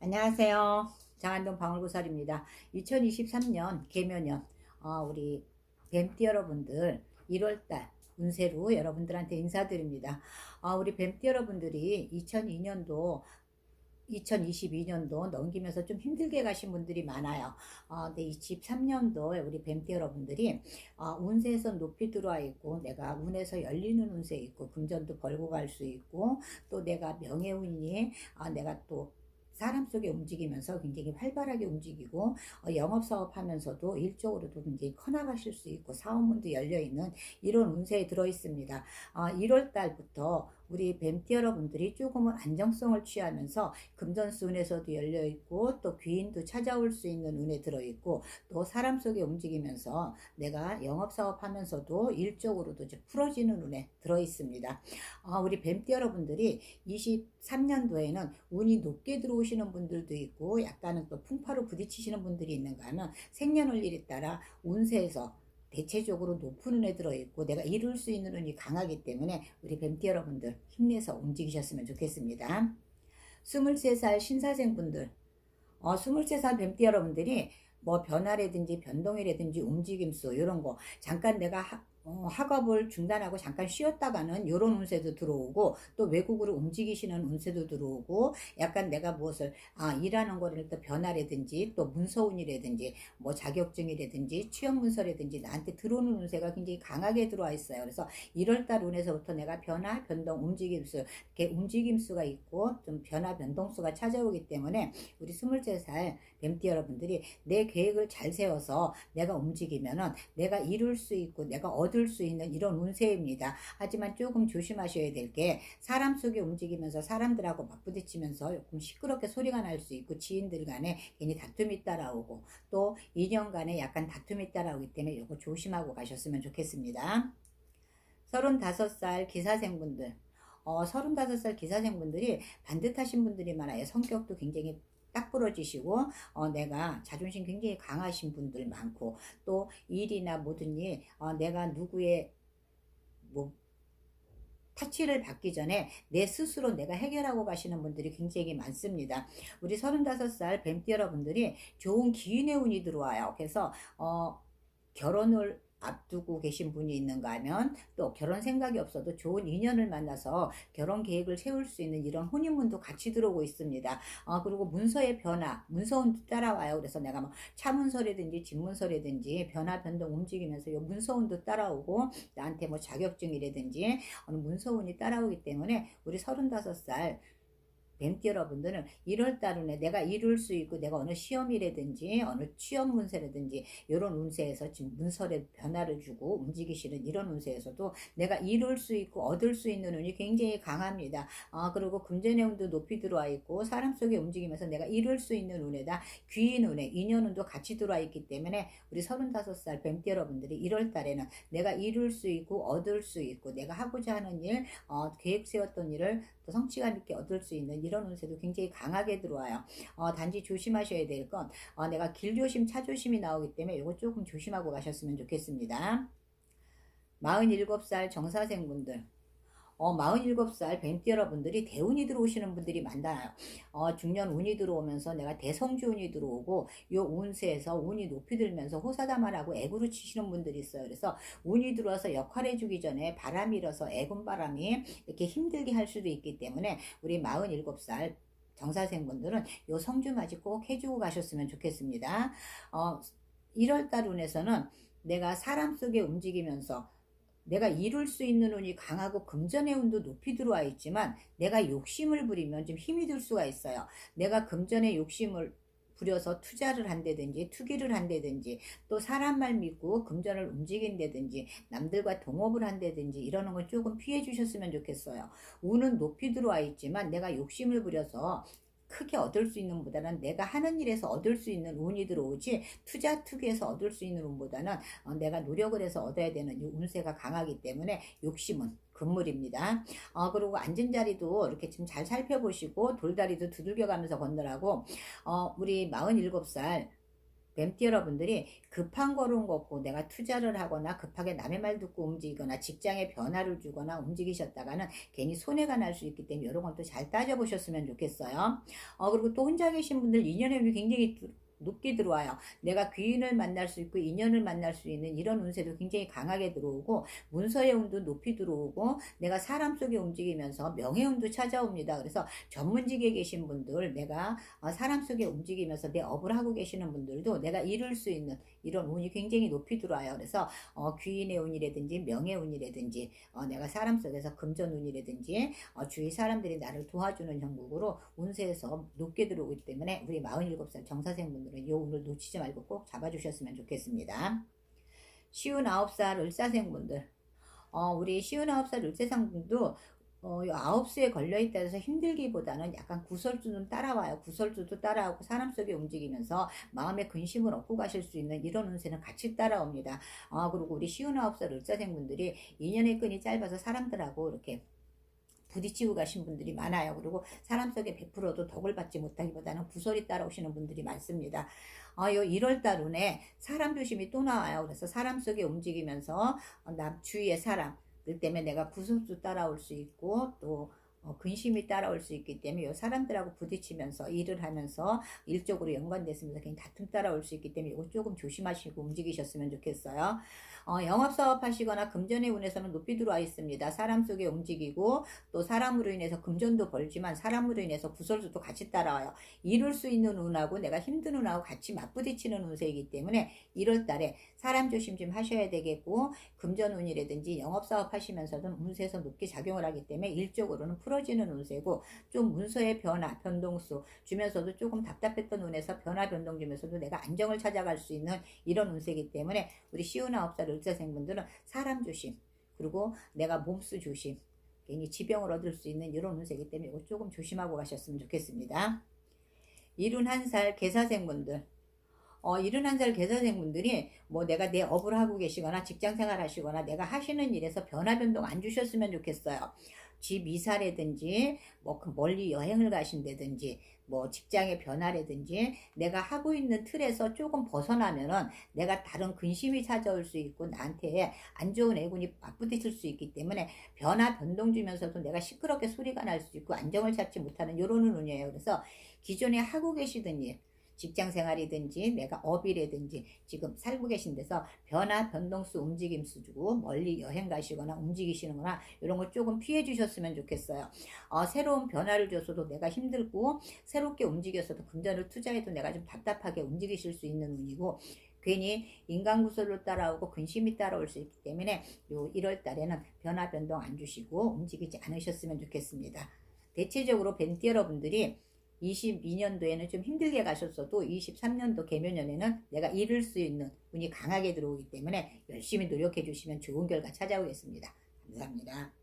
안녕하세요. 장안동 방울구설입니다. 2023년 개묘년 어, 우리 뱀띠 여러분들 1월달 운세로 여러분들한테 인사드립니다. 어, 우리 뱀띠 여러분들이 2002년도 2022년도 넘기면서 좀 힘들게 가신 분들이 많아요. 어, 근데 23년도에 우리 뱀띠 여러분들이 어, 운세에서 높이 들어와 있고 내가 운에서 열리는 운세 있고 금전도 벌고 갈 수 있고 또 내가 명예운이 아, 내가 또 사람 속에 움직이면서 굉장히 활발하게 움직이고 어, 영업사업 하면서도 일적으로도 굉장히 커나가실 수 있고 사업문도 열려있는 이런 운세에 들어있습니다. 어, 1월 달부터 우리 뱀띠 여러분들이 조금은 안정성을 취하면서 금전수 운에서도 열려있고 또 귀인도 찾아올 수 있는 운에 들어있고 또 사람 속에 움직이면서 내가 영업사업 하면서도 일적으로도 이제 풀어지는 운에 들어있습니다. 어, 우리 뱀띠 여러분들이 23년도에는 운이 높게 들어오시는 분들도 있고 약간은 또 풍파로 부딪히시는 분들이 있는가 하면 생년월일에 따라 운세에서 대체적으로 높은 운에 들어있고 내가 이룰 수 있는 운이 강하기 때문에 우리 뱀띠 여러분들 힘내서 움직이셨으면 좋겠습니다. 23살 신사생분들 어, 23살 뱀띠 여러분들이 뭐 변화라든지 변동이라든지 움직임수 이런 거 잠깐 내가 하, 어, 학업을 중단하고 잠깐 쉬었다가는 이런 운세도 들어오고 또 외국으로 움직이시는 운세도 들어오고 약간 내가 무엇을 아 일하는 거를 또 변화라든지 또 문서운이라든지 뭐 자격증이라든지 취업 문서라든지 나한테 들어오는 운세가 굉장히 강하게 들어와 있어요. 그래서 1월달 운에서부터 내가 변화, 변동, 움직임수 이렇게 움직임수가 있고 좀 변화, 변동수가 찾아오기 때문에 우리 23살 뱀띠 여러분들이 내 계획을 잘 세워서 내가 움직이면은 내가 이룰 수 있고 내가 얻을 수 있는 이런 운세입니다. 하지만 조금 조심하셔야 될 게 사람 속에 움직이면서 사람들하고 맞부딪히면서 조금 시끄럽게 소리가 날 수 있고 지인들 간에 괜히 다툼이 따라오고 또 인연 간에 약간 다툼이 따라오기 때문에 이거 조심하고 가셨으면 좋겠습니다. 35살 기사생분들 어, 35살 기사생분들이 반듯하신 분들이 많아요. 성격도 굉장히 딱 부러지시고 어, 내가 자존심 굉장히 강하신 분들 많고 또 일이나 모든 일 어, 내가 누구의 뭐 타치를 받기 전에 내 스스로 내가 해결하고 가시는 분들이 굉장히 많습니다. 우리 35살 뱀띠 여러분들이 좋은 기인의 운이 들어와요. 그래서 어, 결혼을 앞두고 계신 분이 있는가 하면 또 결혼 생각이 없어도 좋은 인연을 만나서 결혼 계획을 세울 수 있는 이런 혼인문도 같이 들어오고 있습니다. 어, 그리고 문서의 변화, 문서운도 따라와요. 그래서 내가 뭐 차문서라든지 집문서라든지 변화, 변동 움직이면서 이 문서운도 따라오고 나한테 뭐 자격증이라든지 어느 문서운이 따라오기 때문에 우리 35살 뱀띠 여러분들은 1월 달운에 내가 이룰 수 있고 내가 어느 시험이라든지 어느 취업 문서라든지 이런 운세에서 지금 문서에 변화를 주고 움직이시는 이런 운세에서도 내가 이룰 수 있고 얻을 수 있는 운이 굉장히 강합니다. 아 그리고 금전의 운도 높이 들어와 있고 사람 속에 움직이면서 내가 이룰 수 있는 운에다 귀인 운에 인연 운도 같이 들어와 있기 때문에 우리 35살 뱀띠 여러분들이 1월 달에는 내가 이룰 수 있고 얻을 수 있고 내가 하고자 하는 일 어, 계획 세웠던 일을 또 성취감 있게 얻을 수 있는 이런 운세도 굉장히 강하게 들어와요. 어, 단지 조심하셔야 될건 어, 내가 길조심, 차조심이 나오기 때문에 이거 조금 조심하고 가셨으면 좋겠습니다. 47살 정사생분들 어, 47살 뱀띠 여러분들이 대운이 들어오시는 분들이 많아요. 어, 중년 운이 들어오면서 내가 대성주 운이 들어오고 요 운세에서 운이 높이 들면서 호사다말하고 애구로 치시는 분들이 있어요. 그래서 운이 들어와서 역할해 주기 전에 바람이 일어서 애군 바람이 이렇게 힘들게 할 수도 있기 때문에 우리 47살 정사생분들은 요 성주 맞이 꼭 해주고 가셨으면 좋겠습니다. 어, 1월달 운에서는 내가 사람 속에 움직이면서 내가 이룰 수 있는 운이 강하고 금전의 운도 높이 들어와 있지만 내가 욕심을 부리면 좀 힘이 들 수가 있어요. 내가 금전의 욕심을 부려서 투자를 한다든지 투기를 한다든지 또 사람 말 믿고 금전을 움직인다든지 남들과 동업을 한다든지 이러는 건 조금 피해 주셨으면 좋겠어요. 운은 높이 들어와 있지만 내가 욕심을 부려서 크게 얻을 수 있는 보다는 내가 하는 일에서 얻을 수 있는 운이 들어오지 투자 투기에서 얻을 수 있는 운보다는 어, 내가 노력을 해서 얻어야 되는 이 운세가 강하기 때문에 욕심은 금물입니다. 어, 그리고 앉은 자리도 이렇게 좀 잘 살펴보시고 돌다리도 두들겨 가면서 건너라고 어, 우리 47살 뱀띠 여러분들이 급한 걸음 걷고 내가 투자를 하거나 급하게 남의 말 듣고 움직이거나 직장에 변화를 주거나 움직이셨다가는 괜히 손해가 날 수 있기 때문에 이런 것도 잘 따져보셨으면 좋겠어요. 어, 그리고 또 혼자 계신 분들 인연의 운이 굉장히 두- 높게 들어와요. 내가 귀인을 만날 수 있고 인연을 만날 수 있는 이런 운세도 굉장히 강하게 들어오고 문서의 운도 높이 들어오고 내가 사람 속에 움직이면서 명예 운도 찾아옵니다. 그래서 전문직에 계신 분들 내가 어, 사람 속에 움직이면서 내 업을 하고 계시는 분들도 내가 이룰 수 있는 이런 운이 굉장히 높이 들어와요. 그래서 어, 귀인의 운이라든지 명예 운이라든지 어, 내가 사람 속에서 금전 운이라든지 어, 주위 사람들이 나를 도와주는 형국으로 운세에서 높게 들어오기 때문에 우리 47살 정사생분들 은이 운을 놓치지 말고 꼭 잡아주셨으면 좋겠습니다. 쉬운 9살 을사생분들 어, 우리 쉬운 9살 을사생분도 어, 이 아홉 수에 걸려있다 해서 힘들기보다는 약간 구설주는 따라와요. 구설주도 따라오고 사람 속에 움직이면서 마음의 근심을 얻고 가실 수 있는 이런 운세는 같이 따라옵니다. 아, 그리고 우리 쉬운 아홉 살 을사생분들이 인연의 끈이 짧아서 사람들하고 이렇게 부딪히고 가신 분들이 많아요. 그리고 사람 속에 100%도 덕을 받지 못하기보다는 구설이 따라오시는 분들이 많습니다. 아, 요 1월달 운에 사람 조심이 또 나와요. 그래서 사람 속에 움직이면서 어, 남 주위의 사람, 그 때문에 내가 구설도 따라올 수 있고 또 어, 근심이 따라올 수 있기 때문에 요 사람들하고 부딪히면서 일을 하면서 일적으로 연관됐으면서 괜히 다툼 따라올 수 있기 때문에 이거 조금 조심하시고 움직이셨으면 좋겠어요. 어, 영업사업 하시거나 금전의 운에서는 높이 들어와 있습니다. 사람 속에 움직이고 또 사람으로 인해서 금전도 벌지만 사람으로 인해서 구설수도 같이 따라와요. 이룰 수 있는 운하고 내가 힘든 운하고 같이 맞부딪히는 운세이기 때문에 1월 달에 사람 조심 좀 하셔야 되겠고 금전 운이라든지 영업사업 하시면서도 운세에서 높게 작용을 하기 때문에 일적으로는 풀어지는 운세고 좀 문서의 변화, 변동수 주면서도 조금 답답했던 운에서 변화, 변동 주면서도 내가 안정을 찾아갈 수 있는 이런 운세이기 때문에 우리 쉬운 아홉 살 을자생분들은 사람 조심 그리고 내가 몸수 조심 괜히 지병을 얻을 수 있는 이런 운세이기 때문에 이거 조금 조심하고 가셨으면 좋겠습니다. 71살 개사생분들 어, 71살 개사생분들이 뭐 내가 내 업을 하고 계시거나 직장 생활 하시거나 내가 하시는 일에서 변화 변동 안 주셨으면 좋겠어요. 집 이사라든지 뭐그 멀리 여행을 가신다든지 뭐 직장의 변화라든지 내가 하고 있는 틀에서 조금 벗어나면은 내가 다른 근심이 찾아올 수 있고 나한테 안 좋은 애군이 맞부딪힐 수 있기 때문에 변화 변동 주면서도 내가 시끄럽게 소리가 날 수 있고 안정을 찾지 못하는 이런 운이에요. 그래서 기존에 하고 계시던 일 직장 생활이든지 내가 업이라든지 지금 살고 계신 데서 변화 변동수 움직임수 주고 멀리 여행 가시거나 움직이시는 거나 이런 거 조금 피해 주셨으면 좋겠어요. 어, 새로운 변화를 줘서도 내가 힘들고 새롭게 움직여서도 금전을 투자해도 내가 좀 답답하게 움직이실 수 있는 운이고 괜히 인간 구설로 따라오고 근심이 따라올 수 있기 때문에 요 1월 달에는 변화 변동 안 주시고 움직이지 않으셨으면 좋겠습니다. 대체적으로 벤티 여러분들이 22년도에는 좀 힘들게 가셨어도 23년도 개묘년에는 내가 이룰 수 있는 운이 강하게 들어오기 때문에 열심히 노력해 주시면 좋은 결과 찾아오겠습니다. 감사합니다.